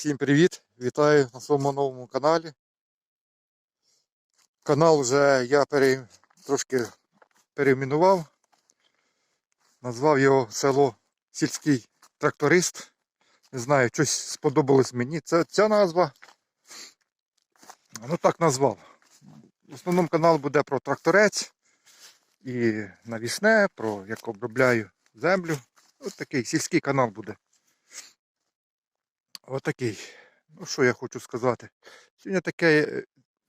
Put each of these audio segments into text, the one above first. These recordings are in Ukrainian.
Всім привіт! Вітаю на своєму новому каналі. Канал вже я пере... трошки перейменував. Назвав його село Сільський тракторист. Не знаю, щось сподобалось мені. Це ця назва. Ну так назвав. В основному канал буде про тракторець і навісне, про як обробляю землю. Ось такий сільський канал буде. Отакий. Ну, що я хочу сказати. Сьогодні таке,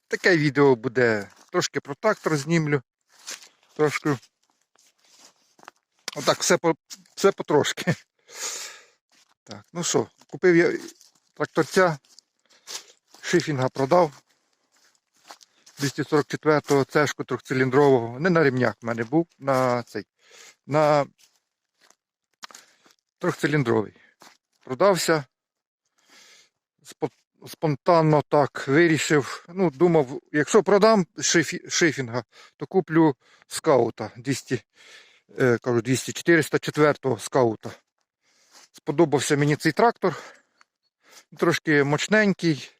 таке відео буде. Трошки про трактор знімлю. Трошки. Отак, все, по, все потрошки. Так, ну що, купив я тракторця, шифінга продав. 244-го цешку трьохциліндрового. Не на ремнях в мене був, на цей. На трьохциліндровий. Продався спонтанно так вирішив. Ну, думав, якщо продам шифі- шифінга, то куплю скаута 200, е, кажу, 200 404 скаута. Сподобався мені цей трактор. Трошки мощненький.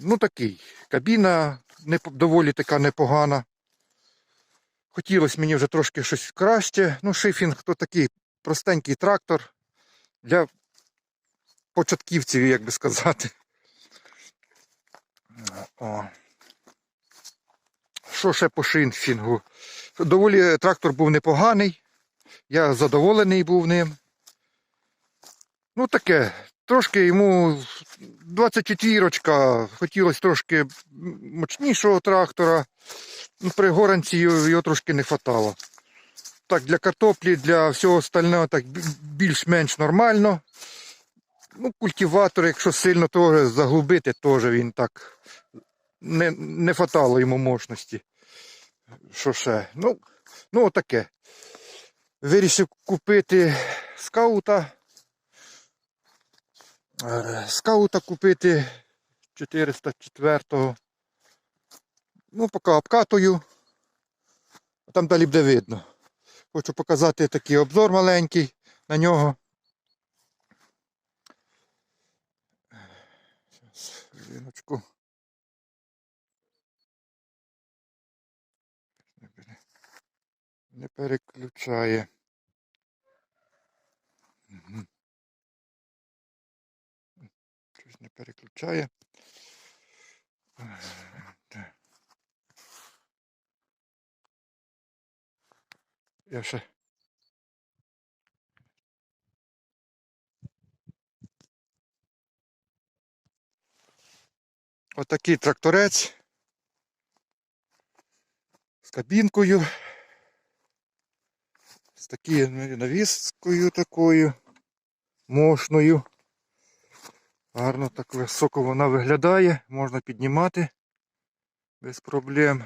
Ну такий. Кабіна не, доволі така непогана. Хотілося мені вже трошки щось краще. Ну, шифінг то такий простенький трактор для початківців, як би сказати. О. Що ще по шинфінгу? Доволі трактор був непоганий. Я задоволений був ним. Ну таке, трошки йому 24 хотілося трошки мощнішого трактора. Ну, при горанці його трошки не хватало. Так, для картоплі, для всього остального так більш-менш нормально. Ну, культиватор, якщо сильно теж заглубити, теж він так не, не хватало йому мощності. Що ще? Ну, ну отаке. Вирішив купити скаута. Е, Скаута купити 404-го. Ну, поки обкатую. Там далі буде видно. Хочу показати такий обзор маленький на нього. Зараз, хвилиночку. Не пере- Не переключає. Мгм. Щось не переключає. Е, так. Я ще. Отакий тракторець з кабінкою, з такою навіскою такою мощною. Гарно так високо вона виглядає, можна піднімати без проблем.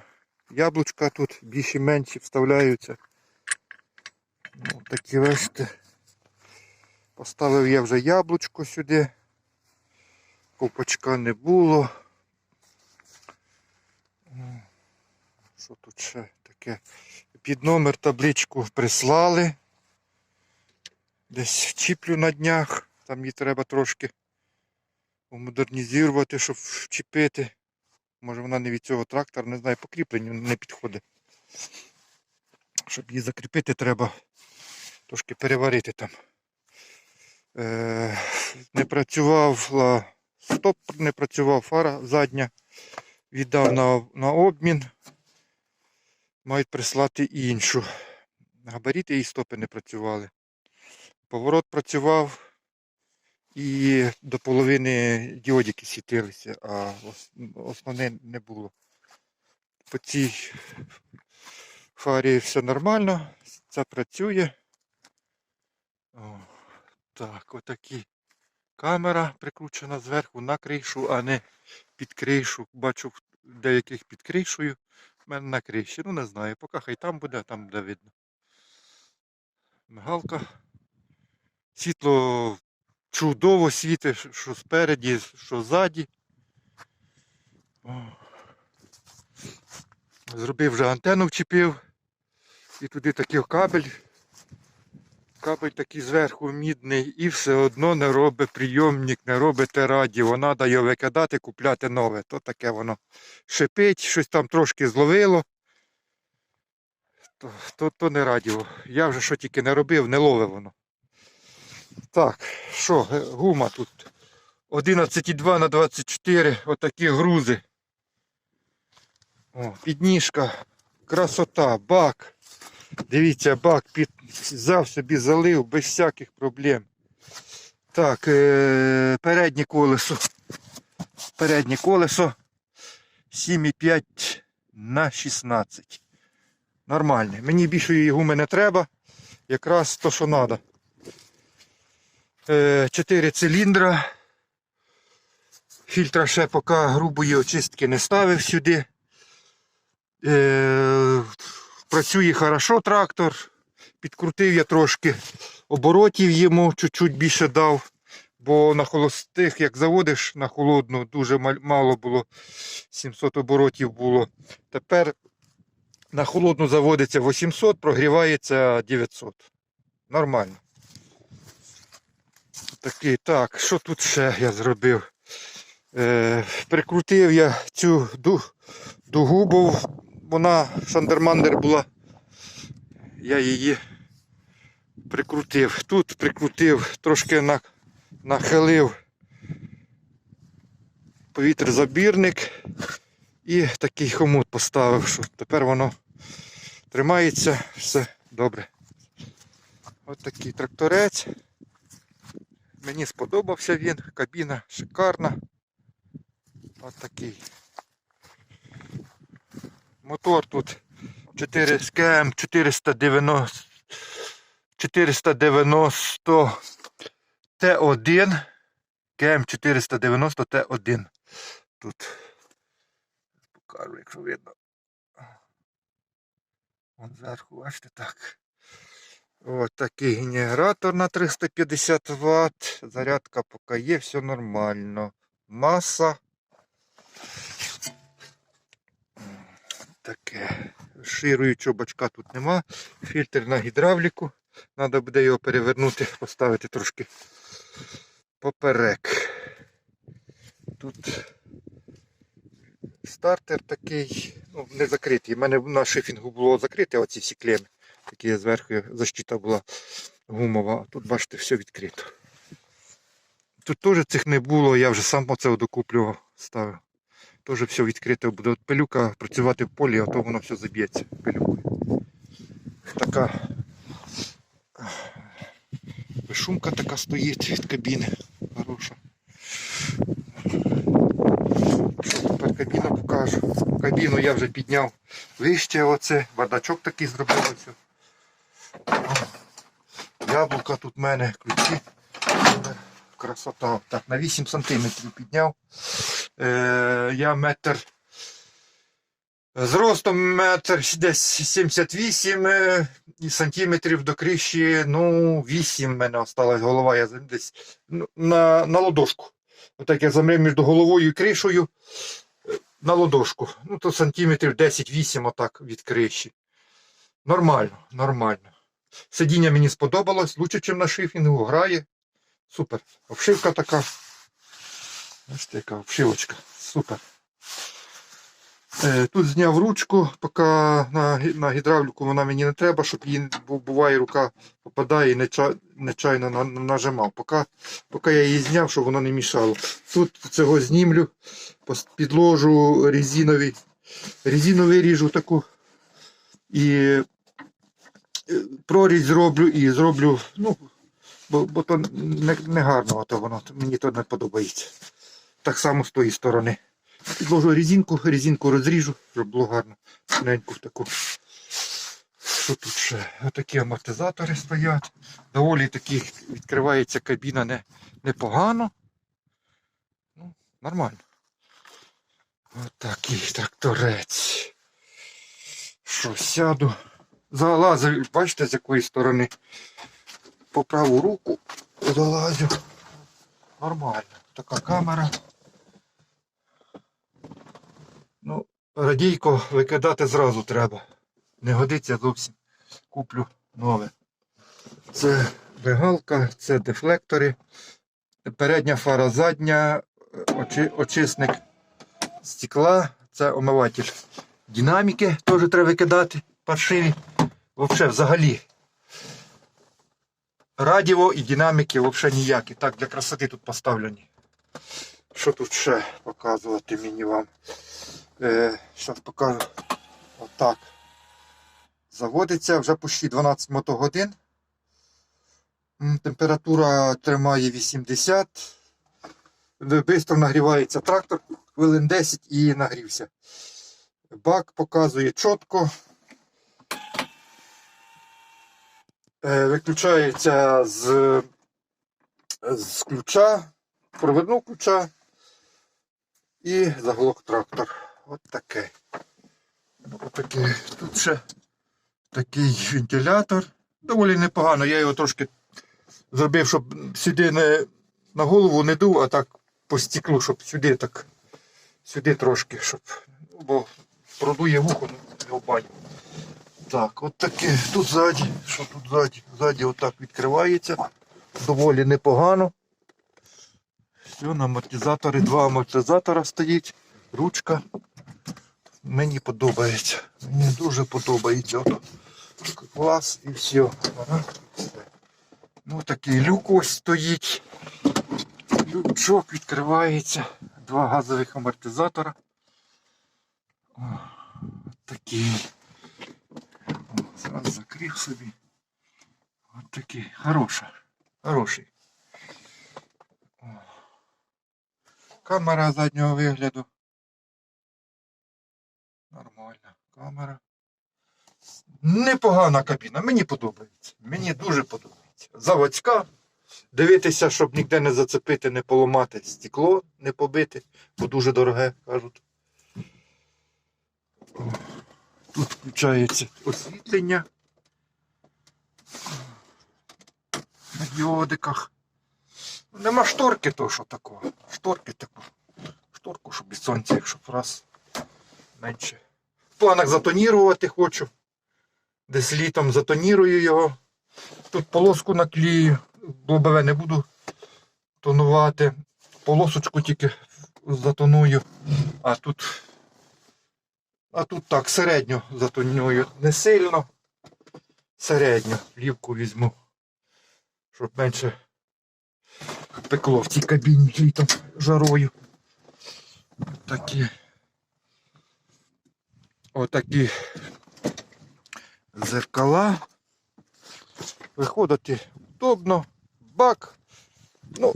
Яблучка тут більші менші вставляються. Ну, такі бачите. Поставив я вже яблучко сюди. Ковпачка не було. Що тут ще таке? Під номер табличку прислали. Десь чіплю на днях. Там її треба трошки модернізувати, щоб вчепити. Може вона не від цього трактора, не знаю, покріплення не підходить. Щоб її закріпити, треба трошки переварити там. Е, не працювала стоп, не працював фара задня. Віддав на, на обмін. Мають прислати іншу. Габаріти і стопи не працювали. Поворот працював і до половини діодики світилися, а ос- основне не було. По цій фарі все нормально, це працює. О, так, отакі. Камера прикручена зверху на кришу, а не під кришу. Бачу деяких під кришею. У мене на криші. Ну не знаю. Поки хай там буде, там буде видно. Мигалка. Світло чудово світить, що спереді, що ззаді. Зробив вже антенну вчепив. І туди такий кабель Кабель такий зверху мідний і все одно не робить прийомник, не робить радіо. Треба його викидати, купляти нове. То таке воно шипить, щось там трошки зловило. То, то, то не радіо. Я вже що тільки не робив, не ловив воно. Так, що, гума тут 11,2 на 24, отакі грузи. О, підніжка, красота, бак. Дивіться, бак під... взяв собі залив без всяких проблем. Так, е... переднє колесо. Переднє колесо 7,5 на 16. Нормальне. Мені більшої гуми не треба. Якраз то, що треба. Е, 4 циліндра. Фільтра ще поки грубої очистки не ставив сюди. Працює хорошо трактор. Підкрутив я трошки оборотів йому, чуть-чуть більше дав. Бо на холостих, як заводиш на холодну, дуже мало було. 700 оборотів було. Тепер на холодну заводиться 800, прогрівається 900. Нормально. Такий, так, що тут ще я зробив? Е, прикрутив я цю ду, дугу, бо вона шандермандер була. Я її прикрутив. Тут прикрутив, трошки на, нахилив повітрозабірник і такий хомут поставив, що тепер воно тримається, все добре. Ось такий тракторець. Мені сподобався він, кабіна шикарна. Ось такий. Мотор тут 4 з КМ 490 490 Т1. КМ 490 Т1. Тут покажу, якщо видно. Вон зверху, бачите, так. Ось такий генератор на 350 Вт. Зарядка поки є, все нормально. Маса. Таке. Шируючого бачка тут нема. Фільтр на гідравліку. Треба буде його перевернути, поставити трошки поперек. Тут стартер такий, ну, не закритий. У мене на шифінгу було закрите оці всі клеми. Такі зверху защита була гумова. А тут, бачите, все відкрито. Тут теж цих не було, я вже сам оце докуплював, ставив. Теж все відкрите буде. От пилюка працювати в полі, а то воно все заб'ється пилюкою. Така шумка така стоїть від кабіни. Хороша. Тепер кабіну покажу. Кабіну я вже підняв вище оце. Бардачок такий зробив оце. Яблука тут в мене, ключі. Красота. Так, на 8 сантиметрів підняв. Е, я метр. З ростом метр десь 78 е, сантиметрів до криші, ну, 8 в мене осталась голова. Я десь на, на ладошку. Отак я замрив між головою і кришею на ладошку. Ну, то сантиметрів 10-8 отак від криші. Нормально, нормально. Сидіння мені сподобалось, лучше, ніж на шифінгу, грає. Супер. Обшивка така. Бачите, яка обшивочка. Супер. Е, Тут зняв ручку, поки на, на гідравліку вона мені не треба, щоб її буває рука попадає і нечайно на- нажимав. Поки, поки я її зняв, щоб воно не мішало. Тут цього знімлю, підложу резинові, резину виріжу таку і е, прорізь зроблю і зроблю, ну, бо, бо то не, не гарно, то воно, мені то не подобається. Так само з тої сторони. Підложу резинку, резинку розріжу, щоб було гарно. Тоненьку таку. Що тут ще? Отакі амортизатори стоять. Доволі таки відкривається кабіна не, непогано. Ну, нормально. Отакий тракторець. Що, сяду. Залазив, бачите, з якої сторони? По праву руку залазю. Нормально. Така камера. Ну, радійко викидати зразу треба. Не годиться зовсім. Куплю нове. Це вигалка, це дефлектори. Передня фара, задня, очи, очисник стекла, це омиватель динаміки, теж треба викидати паршиві. Взагалі, взагалі. Радіо і динаміки взагалі ніякі. Так, для красоти тут поставлені. Що тут ще показувати мені вам? Е, Зараз покажу. Отак. Заводиться вже почти 12 мотогодин. Температура тримає 80. Бистро нагрівається трактор, хвилин 10 і нагрівся. Бак показує чітко. Е, Виключається з, з ключа, провідного ключа і заглох трактор. От таке. От таке. Тут ще такий вентилятор. Доволі непогано. Я його трошки зробив, щоб сюди не на голову не дув, а так по стеклу, щоб сюди так, сюди трошки, щоб. ну, Бо продує вухо, ну, не баню. Так, от таке. Тут ззаді. Що тут ззаді? Ззаді отак відкривається. Доволі непогано. Все, на амортизатори, два амортизатора стоїть, ручка. Мені подобається. Мені дуже подобається. Ото клас і все. Ага. Ну такий люк ось стоїть. Лючок відкривається. Два газових амортизатора. О, такий. Зараз закрив собі. От такий. Хороша. Хороший. Камера заднього вигляду. Нормальна камера. Непогана кабіна, мені подобається. Мені дуже подобається. Заводська. Дивитися, щоб ніде не зацепити, не поламати стекло, не побити, бо дуже дороге, кажуть. Тут включається освітлення. На діодиках. Нема шторки то, що такого. Шторки таку. Шторку, щоб від сонця, щоб раз менше. В планах затонірувати хочу. Десь літом затонірую його. Тут полоску наклею, ББВ не буду тонувати. Полосочку тільки затоную. А тут. А тут так, середньо затонюю. Не сильно. Середньо плівку візьму. Щоб менше пекло в цій кабіні літом жарою. Такі. Отакі зеркала. Виходити удобно. Бак. Ну,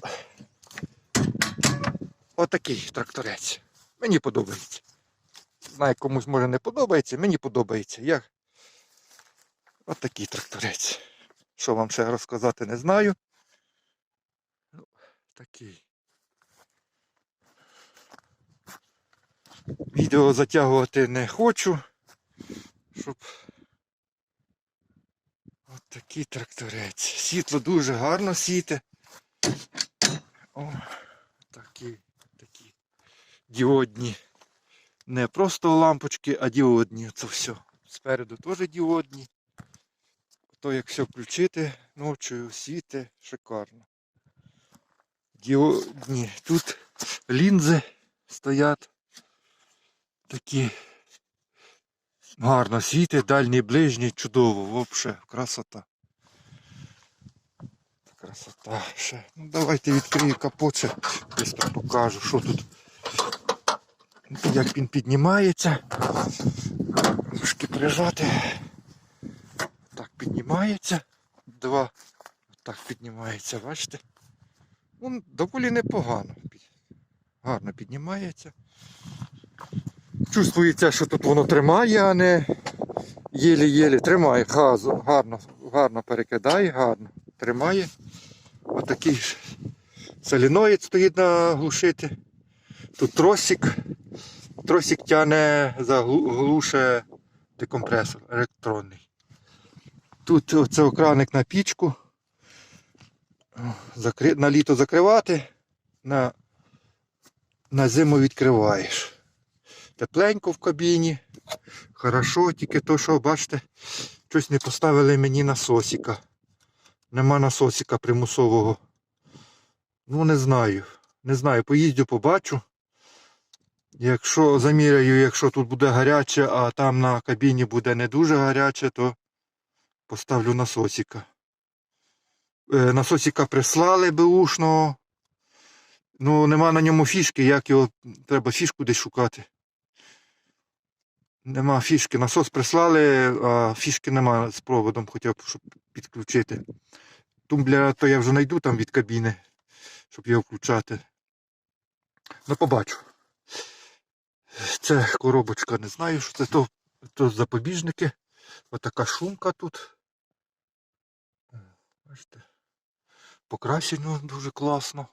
отакий тракторець. Мені подобається. Знаю, комусь може не подобається, мені подобається. Я отакий тракторець. Що вам ще розказати, не знаю. Ну, такий. Відео затягувати не хочу, щоб От тракторець. Світло дуже гарно світе. О, такі, такі діодні. Не просто лампочки, а діодні. Це все. Спереду теж діодні. То як все включити, ночою світе, шикарно. Діодні. Тут лінзи стоять. Такі Гарно світить, дальній, ближній, чудово, взагалі, красота. Красота ще. Ну, давайте відкрию капот, ще швидко покажу, що тут. Як він піднімається. Трошки прижати. Так піднімається. Два. Так піднімається, бачите? Ну, доволі непогано. Гарно піднімається. Чувствується, що тут воно тримає, а не єлі-єлі тримає газу. Гарно, гарно перекидає, гарно тримає. Отакий ж соліноїд стоїть на глушити. Тут тросик. Тросик тягне, заглуше декомпресор електронний. Тут оце окраник на пічку. На літо закривати, на... на зиму відкриваєш тепленько в кабіні. Хорошо, тільки то, що, бачите, щось не поставили мені насосика. Нема насосика примусового. Ну, не знаю. Не знаю, поїздю, побачу. Якщо заміряю, якщо тут буде гаряче, а там на кабіні буде не дуже гаряче, то поставлю насосика. Е, насосика прислали беушного. Ну, нема на ньому фішки, як його треба фішку десь шукати. Нема фішки. Насос прислали, а фішки нема з проводом, хоча б щоб підключити. Тумблера то я вже знайду там від кабіни, щоб його включати. Ну, побачу. Це коробочка, не знаю, що це то, то запобіжники. Отака шумка тут. Бачите. Покрасено дуже класно.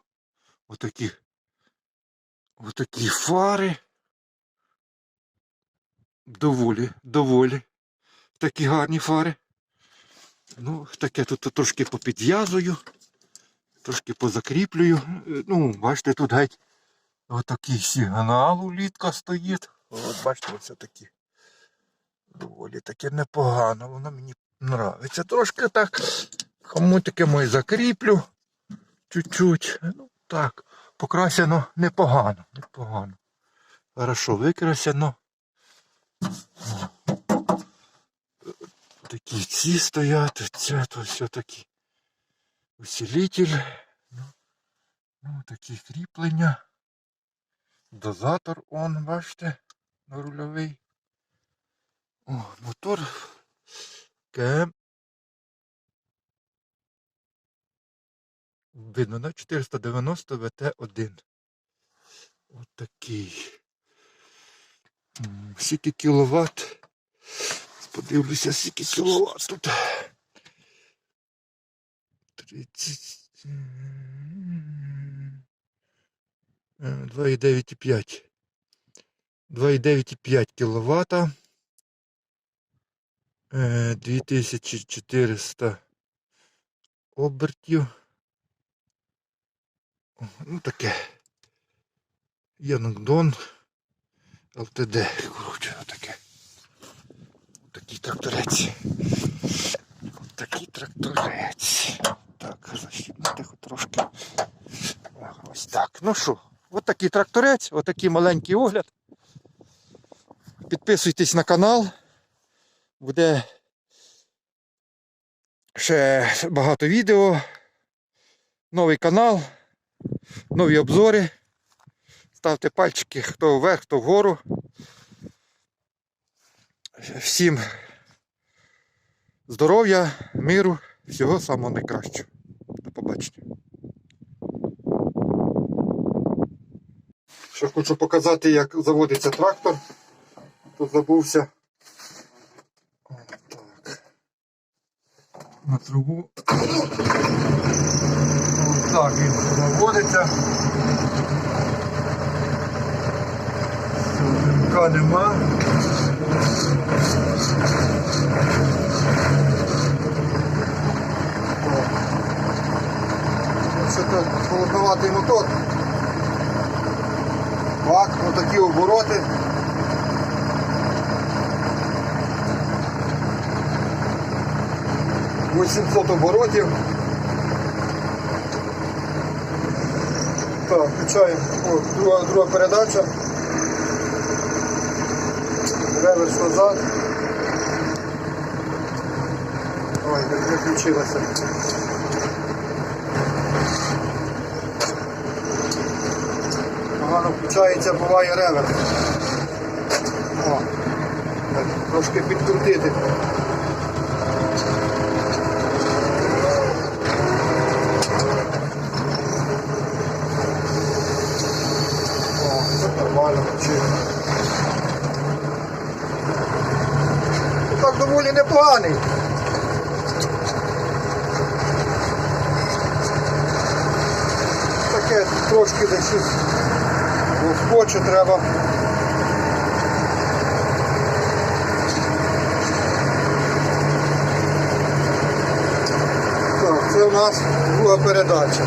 Отакі. Отакі фари. Доволі, доволі. Такі гарні фари. Ну, таке тут трошки попідв'язую, трошки позакріплюю. Ну, бачите, тут геть отакий сигнал улітка стоїть. От бачите, оце такі. Доволі таке непогано, воно мені нравиться. Трошки так хомутики мої закріплю. Чуть-чуть. Ну так, покрасено непогано, непогано. Хорошо викрасено. Такі ці стоять, це то все такі усилитель. Ну, ну, такі кріплення. Дозатор он, бачите, на рульовий. О, мотор КМ. Видно, на 490 ВТ1. От такий. М, Скільки кіловат? Подивлюся, скільки кіловат тут. 30. м, е, 2,9,5. 2,9,5 кіловата. Е, 2400 обертів. Ну таке. Янгдон. ЛТД. Коротше, отаке. Такий тракторець. Такий тракторець. Так, защіпнути хоч трошки. Ось так. Ну що, от такий тракторець, отакий маленький огляд. Підписуйтесь на канал. Буде ще багато відео. Новий канал, нові обзори. Ставте пальчики хто вверх, хто вгору. Всім здоров'я, миру, всього самого найкращого. До побачення. Ще хочу показати, як заводиться трактор. Тут забувся. Так. На трубу. Ось так він заводиться. Замка нема. Це так холодноватий мотор. Так, отакі обороти. Вісімсот оборотів. Так, включаємо. О, друга, друга передача. Реверс назад. Ой, не не. Погано включається, буває реверс. О, так, трошки підкрутити. О, це нормально включив. Ну, Так доволі непоганий. Таке трошки десь щось вскоче треба. Так, це у нас друга передача.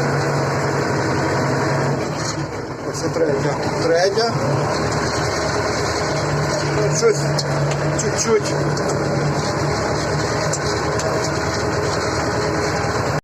Ось третя. Третя. Щось чуть-чуть